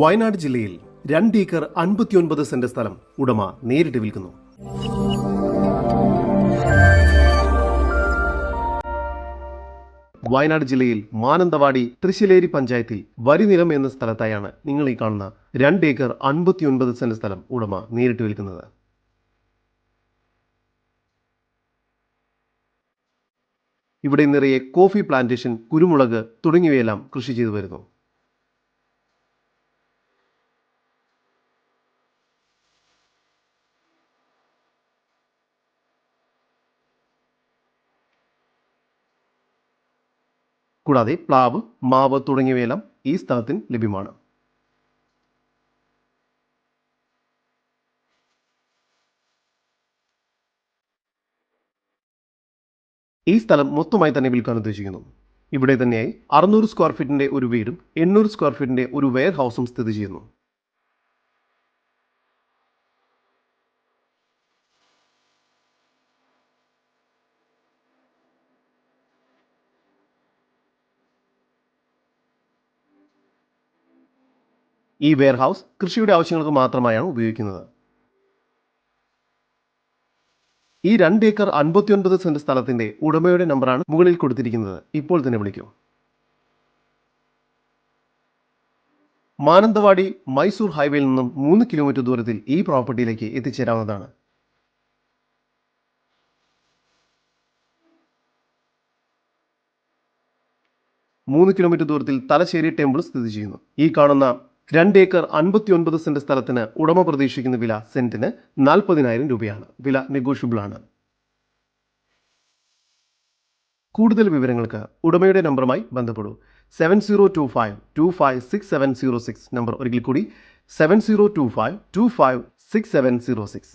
വയനാട് ജില്ലയിൽ രണ്ട് acre അൻപത്തിയൊൻപത് saint സ്ഥലം ഉടമ നേരിട്ട് വിൽക്കുന്നു. വയനാട് ജില്ലയിൽ മാനന്തവാടി തൃശ്ശിലേരി പഞ്ചായത്തിൽ വരിനിലം എന്ന സ്ഥലത്തായാണ് നിങ്ങൾ ഈ കാണുന്ന രണ്ട് ഏക്കർ അൻപത്തിയൊൻപത് സെന്റ് സ്ഥലം ഉടമ നേരിട്ട് വിൽക്കുന്നത്. ഇവിടെ നിറയെ കോഫി പ്ലാന്റേഷൻ കുരുമുളക് തുടങ്ങിയവയെല്ലാം കൃഷി ചെയ്തു വരുന്നു. കൂടാതെ പ്ലാവ് മാവ് തുടങ്ങിയവയെല്ലാം ഈ സ്ഥലത്തിന് ലഭ്യമാണ്. ഈ സ്ഥലം മൊത്തമായി തന്നെ വിൽക്കാൻ ഉദ്ദേശിക്കുന്നു. ഇവിടെ തന്നെയായി അറുന്നൂറ് സ്ക്വയർ ഫീറ്റിന്റെ ഒരു വീടും എണ്ണൂറ് സ്ക്വയർ ഫീറ്റിന്റെ ഒരു വെയർ ഹൗസും സ്ഥിതി ചെയ്യുന്നു. ഈ വെയർഹൗസ് കൃഷിയുടെ ആവശ്യങ്ങൾക്ക് മാത്രമായാണ് ഉപയോഗിക്കുന്നത്. ഈ രണ്ട് ഏക്കർ അൻപത്തിയൊൻപത് സെന്റ് സ്ഥലത്തിന്റെ ഉടമയുടെ നമ്പറാണ് മുകളിൽ കൊടുത്തിരിക്കുന്നത്. ഇപ്പോൾ തന്നെ വിളിക്കൂ. മാനന്തവാടി മൈസൂർ ഹൈവേയിൽ നിന്നും മൂന്ന് കിലോമീറ്റർ ദൂരത്തിൽ ഈ പ്രോപ്പർട്ടിയിലേക്ക് എത്തിച്ചേരാവുന്നതാണ്. മൂന്ന് കിലോമീറ്റർ ദൂരത്തിൽ തലശ്ശേരി ടെമ്പിൾ സ്ഥിതി ചെയ്യുന്നു. ഈ കാണുന്ന രണ്ട് ഏക്കർ അൻപത്തിയൊൻപത് സെന്റ് സ്ഥലത്തിന് ഉടമ പ്രതീക്ഷിക്കുന്ന വില സെന്റിന് നാൽപ്പതിനായിരം രൂപയാണ്. വില നെഗോഷ്യബിൾ ആണ് കൂടുതൽ വിവരങ്ങൾക്ക് ഉടമയുടെ നമ്പറുമായി ബന്ധപ്പെടൂ. Seven zero two five two five six seven zero six number ഒരിക്കൽ കൂടി. Seven zero two five two five six seven zero six